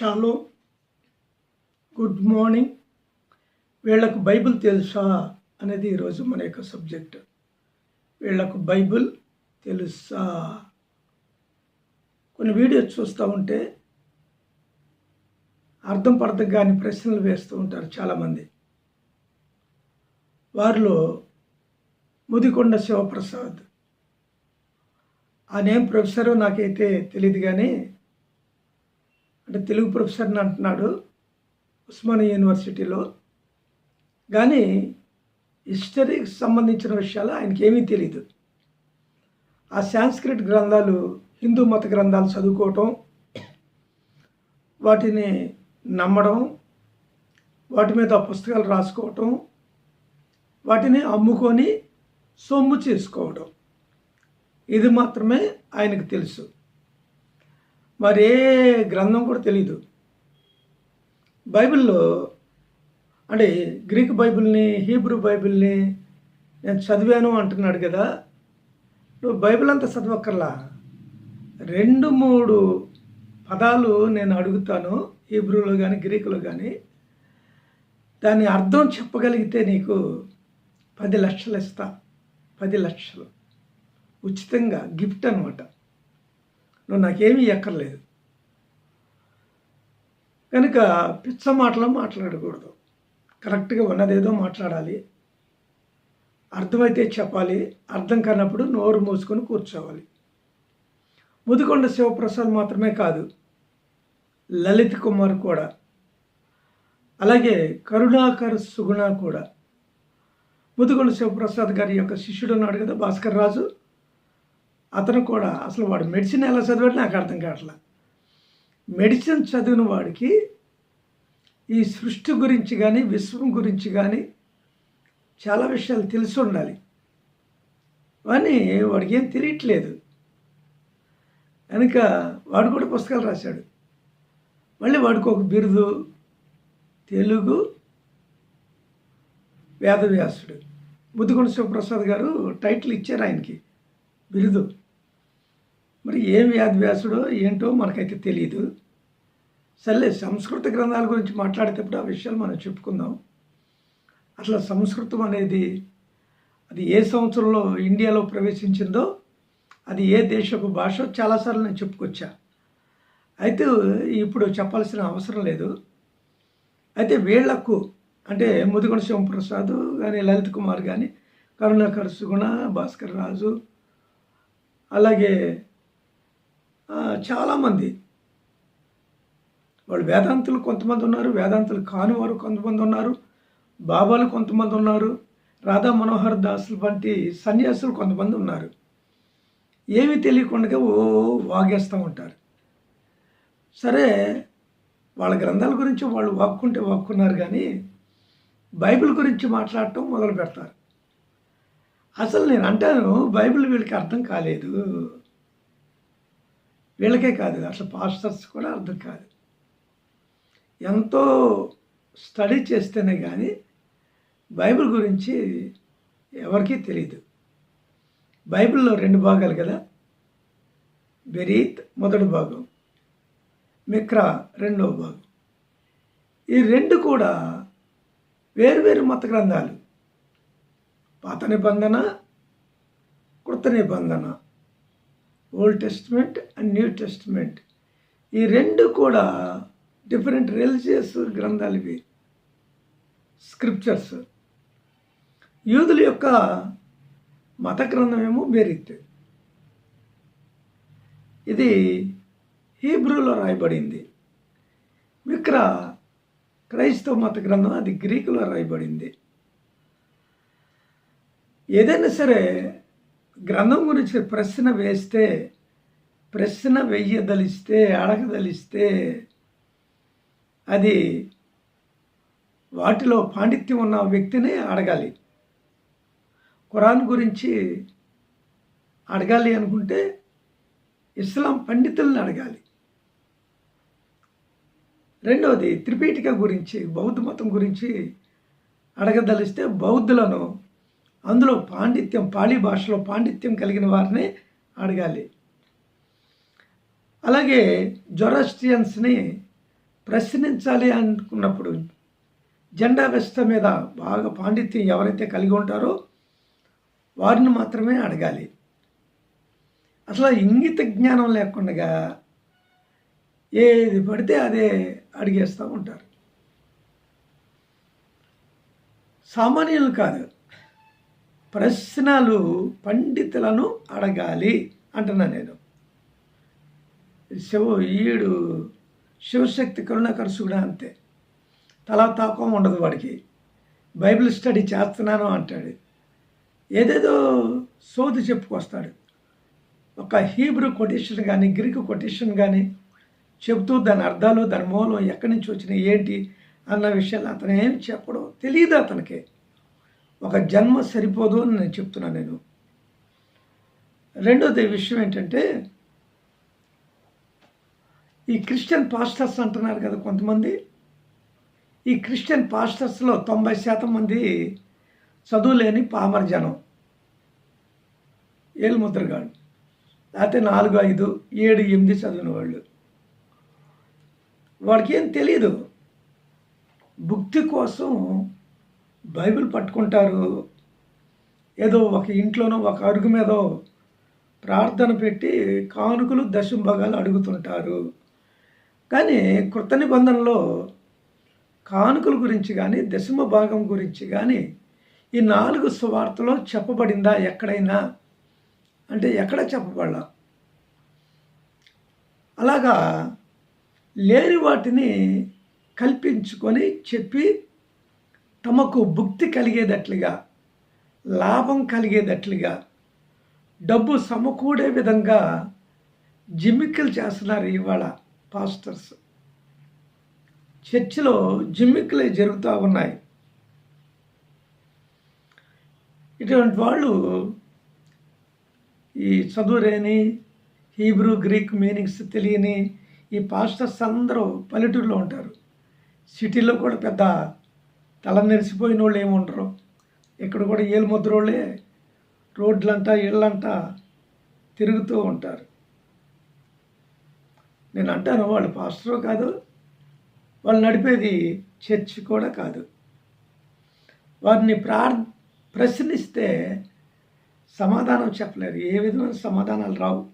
Shallow good morning వీళ్ళకు Bible తెలుసా అనేది ఈరోజు మన యొక్క సబ్జెక్ట్. వీళ్ళకు బైబిల్ తెలుసా? కొన్ని వీడియోస్ చూస్తూ ఉంటే అర్థం పర్థం కాని ప్రశ్నలు వేస్తూ ఉంటారు చాలామంది. వారిలో ముదికొండ శివప్రసాద్. ఆ నేమ్ ప్రొఫెసరు నాకైతే తెలియదు కానీ అంటే తెలుగు ప్రొఫెసర్ని అంటున్నాడు ఉస్మానియా యూనివర్సిటీలో. కానీ హిస్టరీకి సంబంధించిన విషయాలు ఆయనకి ఏమీ తెలియదు ఆ సాంస్క్రిట్ గ్రంథాలు హిందూ మత గ్రంథాలు చదువుకోవటం వాటిని నమ్మడం వాటి మీద పుస్తకాలు రాసుకోవటం వాటిని అమ్ముకొని సొమ్ము చేసుకోవడం ఇది మాత్రమే ఆయనకు తెలుసు. మరి ఏ గ్రంథం కూడా తెలియదు బైబిల్లో అంటే గ్రీక్ బైబిల్ని హీబ్రూ బైబిల్ని నేను చదివాను అంటున్నాడు కదా. నువ్వు బైబిల్ అంతా చదవక్కర్లా. రెండు మూడు పదాలు నేను అడుగుతాను హీబ్రూలో కానీ గ్రీకులో కానీ దాని అర్థం చెప్పగలిగితే నీకు పది లక్షలు ఇస్తా. పది లక్షలు. ఉచితంగా గిఫ్ట్ అనమాట నువ్వు నాకేమీ ఎక్కర్లేదు. కనుక పిచ్చ మాటలు మాట్లాడకూడదు. కరెక్ట్గా ఉన్నదేదో మాట్లాడాలి. అర్థమైతే చెప్పాలి. అర్థం కానప్పుడు నోరు మూసుకొని కూర్చోవాలి. ముదికొండ శివప్రసాద్ మాత్రమే కాదు లలిత్ కుమార్ కూడా అలాగే కరుణాకర్ సుగుణ కూడా. ముదిగొండ శివప్రసాద్ గారి యొక్క శిష్యుడు ఉన్నాడు కదా భాస్కర్ రాజు. అతను కూడా అసలు వాడు మెడిసిన్ ఎలా చదివాడు నాకు అర్థం కావట్లా. మెడిసిన్ చదివిన వాడికి ఈ సృష్టి గురించి కానీ విశ్వం గురించి కానీ చాలా విషయాలు తెలిసి ఉండాలి. కానీ వాడికి ఏం తెలియట్లేదు. కనుక వాడు కూడా పుస్తకాలు రాశాడు. మళ్ళీ వాడికి ఒక బిరుదు తెలుగు వేదవ్యాసుడు. ముద్దుకొండ శివప్రసాద్ గారు టైటిల్ ఇచ్చారు ఆయనకి బిరుదు. మరి ఏం వ్యాసవ్యాసుడో ఏంటో మనకైతే తెలియదు సర్లే సంస్కృత గ్రంథాల గురించి మాట్లాడేటప్పుడు ఆ విషయాలు మనం చెప్పుకుందాం. అసలు సంస్కృతం అనేది అది ఏ సంవత్సరంలో ఇండియాలో ప్రవేశించిందో అది ఏ దేశపు భాష చాలాసార్లు నేను చెప్పుకొచ్చా. అయితే ఇప్పుడు చెప్పాల్సిన అవసరం లేదు. అయితే వీళ్ళకు అంటే ముదిగొండ శివప్రసాద్ కానీ లలిత్ కుమార్ కానీ కరుణాకర్ సుగుణ భాస్కర్ రాజు అలాగే చాలామంది. వాళ్ళు వేదాంతులు కొంతమంది ఉన్నారు వేదాంతులు కానివారు కొంతమంది ఉన్నారు బాబాలు కొంతమంది ఉన్నారు రాధా మనోహర్ దాసులు వంటి సన్యాసులు కొంతమంది ఉన్నారు. ఏమీ తెలియకుండా ఓ వాగేస్తూ ఉంటారు. సరే వాళ్ళ గ్రంథాల గురించి వాళ్ళు వాక్కుంటే వాక్కున్నారు కానీ బైబిల్ గురించి మాట్లాడటం మొదలు పెడతారు. అసలు నేను అంటాను బైబిల్ వీళ్ళకి అర్థం కాలేదు. వీళ్ళకే కాదు అసలు పాస్టర్స్ కూడా అర్థం కాదు. ఎంతో స్టడీ చేస్తేనే కానీ బైబిల్ గురించి ఎవరికీ తెలియదు బైబిల్లో రెండు భాగాలు కదా? బెరీత్ మొదటి భాగం మిక్రా రెండవ భాగం. ఈ రెండు కూడా వేరువేరు మత గ్రంథాలు. పాత నిబంధన కృత నిబంధన. Old Testament and New Testament ఈ రెండు కూడా డిఫరెంట్ రిలీజియస్ గ్రంథాలు ఇవి. స్క్రిప్చర్స్ యూదుల యొక్క మత గ్రంథమేమో ఏమో బెరిత్. ఇది హీబ్రూలో రాయబడింది. విక్ర క్రైస్తవ మత గ్రంథం అది గ్రీకులో రాయబడింది. ఏదైనా సరే గ్రంథం గురించి ప్రశ్న వేస్తే ప్రశ్న వెయ్యదలిస్తే అడగదలిస్తే అది వాటిలో పాండిత్యం ఉన్న వ్యక్తిని అడగాలి. ఖురాన్ గురించి అడగాలి అనుకుంటే ఇస్లాం పండితుల్ని అడగాలి. రెండవది త్రిపీఠిక గురించి బౌద్ధ మతం గురించి అడగదలిస్తే బౌద్ధులను అందులో పాండిత్యం పాళీ భాషలో పాండిత్యం కలిగిన వారిని అడగాలి. అలాగే జొరాస్ట్రియన్స్ని ప్రశ్నించాలి అనుకున్నప్పుడు జెండా వ్యవస్థ మీద బాగా పాండిత్యం ఎవరైతే కలిగి ఉంటారో వారిని మాత్రమే అడగాలి. అసలు ఇంగిత జ్ఞానం లేకుండా ఏది పడితే అదే అడిగేస్తూ ఉంటారు. సామాన్యులు కాదు. ప్రశ్నలు పండితులను అడగాలి అంటున్నా నేను. శివ ఈడు శివశక్తి కరుణాకర్షు కూడా అంతే. తలా తాపం ఉండదు వాడికి. బైబిల్ స్టడీ చేస్తున్నాను అంటాడు. ఏదేదో సోది చెప్పుకొస్తాడు. ఒక హీబ్రూ కొటేషన్ కానీ గ్రీకు కొటేషన్ కానీ చెబుతూ దాని అర్థాలు దాని మూలం ఎక్కడి నుంచి వచ్చినాయి ఏంటి అన్న విషయాలు అతను ఏం చెప్పడం. తెలియదు అతనికి. ఒక జన్మ సరిపోదు అని నేను చెప్తున్నాను నేను. రెండోది విషయం ఏంటంటే ఈ క్రిస్టియన్ పాస్టర్స్ అంటున్నారు కదా కొంతమంది ఈ క్రిస్టియన్ పాస్టర్స్లో తొంభై శాతం మంది చదువులేని పామర జనం. ఏలుముద్రగాడు లేకపోతే నాలుగు ఐదు ఏడు ఎనిమిది చదివిన వాళ్ళు. వాడికి ఏం తెలియదు భుక్తి కోసం బైబిల్ పట్టుకుంటారు. ఏదో ఒక ఇంట్లోనో ఒక అరుగు మీదో ప్రార్థన పెట్టి కానుకలు దశంభగాలు అడుగుతుంటారు. కానీ కృత నిబంధనలో కానుకల గురించి కానీ దశమ భాగం గురించి కానీ ఈ నాలుగు సువార్తలో చెప్పబడిందా ఎక్కడైనా? అంటే ఎక్కడ చెప్పబడలా? అలాగా లేని వాటిని కల్పించుకొని చెప్పి తమకు భుక్తి కలిగేటట్లుగా లాభం కలిగేటట్లుగా డబ్బు సమకూడే విధంగా జిమ్మిక్కులు చేస్తున్నారు ఇవాళ పాస్టర్స్. చర్చిలో జిమ్మిక్కులే జరుగుతూ ఉన్నాయి. ఇటువంటి వాళ్ళు ఈ చదువురేని హీబ్రూ గ్రీక్ మీనింగ్స్ తెలియని ఈ పాస్టర్స్ అందరూ పల్లెటూరులో ఉంటారు. సిటీలో కూడా పెద్ద తల నెరిసిపోయిన వాళ్ళు ఏముండరు? ఇక్కడ కూడా ఏలుముద్రోళ్ళే రోడ్లంట ఇళ్ళంట తిరుగుతూ ఉంటారు. నేను అంటాను వాళ్ళు పాస్టర్ కాదు వాళ్ళు నడిపేది చర్చ్ కూడా కాదు. వారిని ప్రార్ ప్రశ్నిస్తే సమాధానం చెప్పలేరు. ఏ విధమైన సమాధానాలు రావు.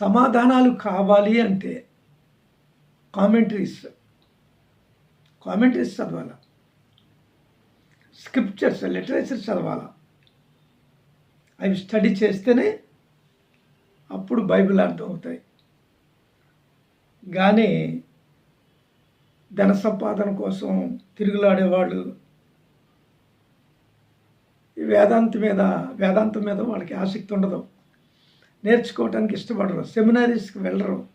సమాధానాలు కావాలి అంటే కామెంటరీస్ కామెంటరీస్ చదవాలా? స్క్రిప్చర్స్ లిటరేచర్ చదవాలా? అవి స్టడీ చేస్తేనే అప్పుడు బైబిల్ అర్థమవుతాయి. కానీ ధన సంపాదన కోసం తిరుగులాడేవాళ్ళు ఈ వేదాంతం మీద వేదాంతం మీద వాళ్ళకి ఆసక్తి ఉండదు. నేర్చుకోవటానికి ఇష్టపడరు. సెమినారీస్కి వెళ్ళరు.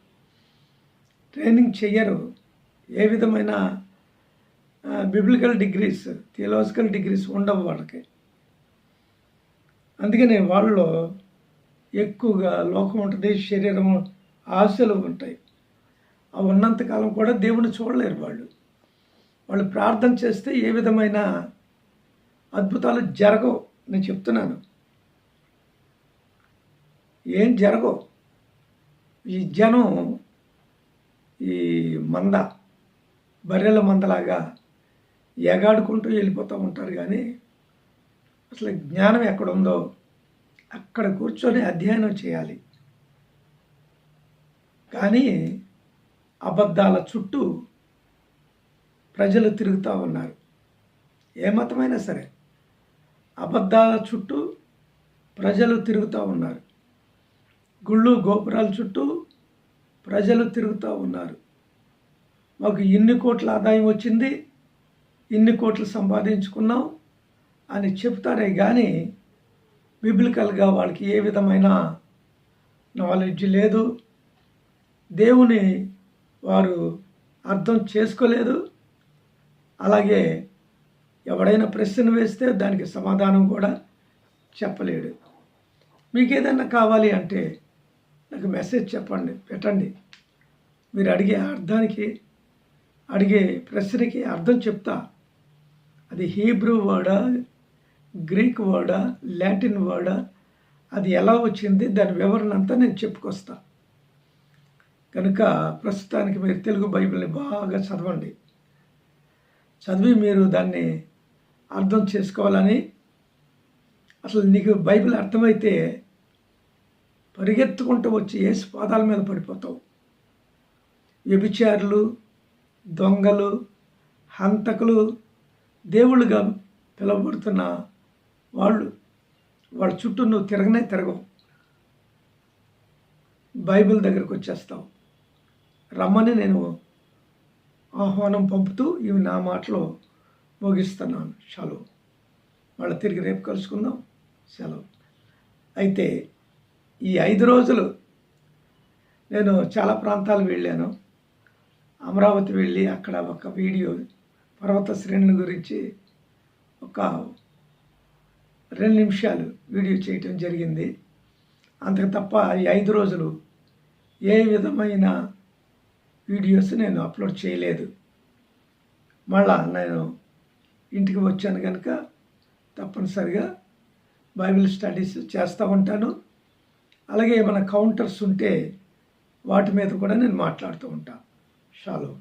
ట్రైనింగ్ చెయ్యరు. ఏ విధమైన బిబ్లికల్ డిగ్రీస్ థియలాజికల్ డిగ్రీస్ ఉండవు వాళ్ళకి. అందుకనే వాళ్ళలో ఎక్కువగా లోకం ఉంటుంది శరీరం ఆశలు ఉంటాయి. అవి ఉన్నంతకాలం కూడా దేవుని చూడలేరు వాళ్ళు. వాళ్ళు ప్రార్థన చేస్తే ఏ విధమైన అద్భుతాలు జరగవు. నేను చెప్తున్నాను. ఏం జరగవు. ఈ జనం ఈ మంద బర్రెల మందలాగా ఎగాడుకుంటూ వెళ్ళిపోతూ ఉంటారు కానీ అసలు జ్ఞానం ఎక్కడుందో అక్కడ కూర్చొని అధ్యయనం చేయాలి. కానీ అబద్ధాల చుట్టూ ప్రజలు తిరుగుతూ ఉన్నారు. ఏ మతమైనా సరే అబద్ధాల చుట్టూ ప్రజలు తిరుగుతూ ఉన్నారు. గుళ్ళు గోపురాల చుట్టూ ప్రజలు తిరుగుతూ ఉన్నారు. మాకు ఇన్ని కోట్ల ఆదాయం వచ్చింది ఇన్ని కోట్లు సంపాదించుకున్నాం అని చెప్తారే కానీ బిబ్లికల్గా వాళ్ళకి ఏ విధమైన నాలెడ్జ్ లేదు. దేవుని వారు అర్థం చేసుకోలేదు. అలాగే ఎవడైనా ప్రశ్న వేస్తే దానికి సమాధానం కూడా చెప్పలేడు. మీకు ఏదైనా కావాలి అంటే నాకు మెసేజ్ చెప్పండి పెట్టండి. మీరు అడిగే అర్థానికి అడిగే ప్రశ్నకి అర్థం చెప్తా. అది హీబ్రూ వర్డా గ్రీక్ వర్డా లాటిన్ వర్డా అది ఎలా వచ్చింది దాని వివరణ అంతా నేను చెప్పుకొస్తా. కనుక ప్రస్తుతానికి మీరు తెలుగు బైబిల్ని బాగా చదవండి. చదివి మీరు దాన్ని అర్థం చేసుకోవాలని అసలు నీకు బైబిల్ అర్థమైతే పరిగెత్తుకుంటూ వచ్చి ఏసు పాదాల మీద పడిపోతావు. వ్యభిచారులు దొంగలు హంతకులు దేవుళ్ళుగా పిలువబడుతున్న వాళ్ళు వాళ్ళ చుట్టూ నువ్వు తిరగనే తిరగవు. బైబిల్ దగ్గరకు వచ్చేస్తావు. రమ్మని నేను ఆహ్వానం పంపుతూ ఇవి నా మాటలో ముగిస్తున్నాను. సెలవు మళ్ళీ తిరిగి రేపు కలుసుకుందాం. సెలవు. అయితే ఈ ఐదు రోజులు నేను చాలా ప్రాంతాలు వెళ్ళాను. అమరావతి వెళ్ళి అక్కడ ఒక వీడియో పర్వత శ్రేణుల గురించి ఒక రెండు నిమిషాలు వీడియో చేయటం జరిగింది. అంతకు తప్ప ఈ ఐదు రోజులు ఏ విధమైన వీడియోస్ నేను అప్లోడ్ చేయలేదు. మళ్ళా నేను ఇంటికి వచ్చాను కనుక తప్పనిసరిగా బైబిల్ స్టడీస్ చేస్తూ ఉంటాను. అలాగే ఏమైనా కౌంటర్స్ ఉంటే వాటి మీద కూడా నేను మాట్లాడుతూ ఉంటాను షాలో.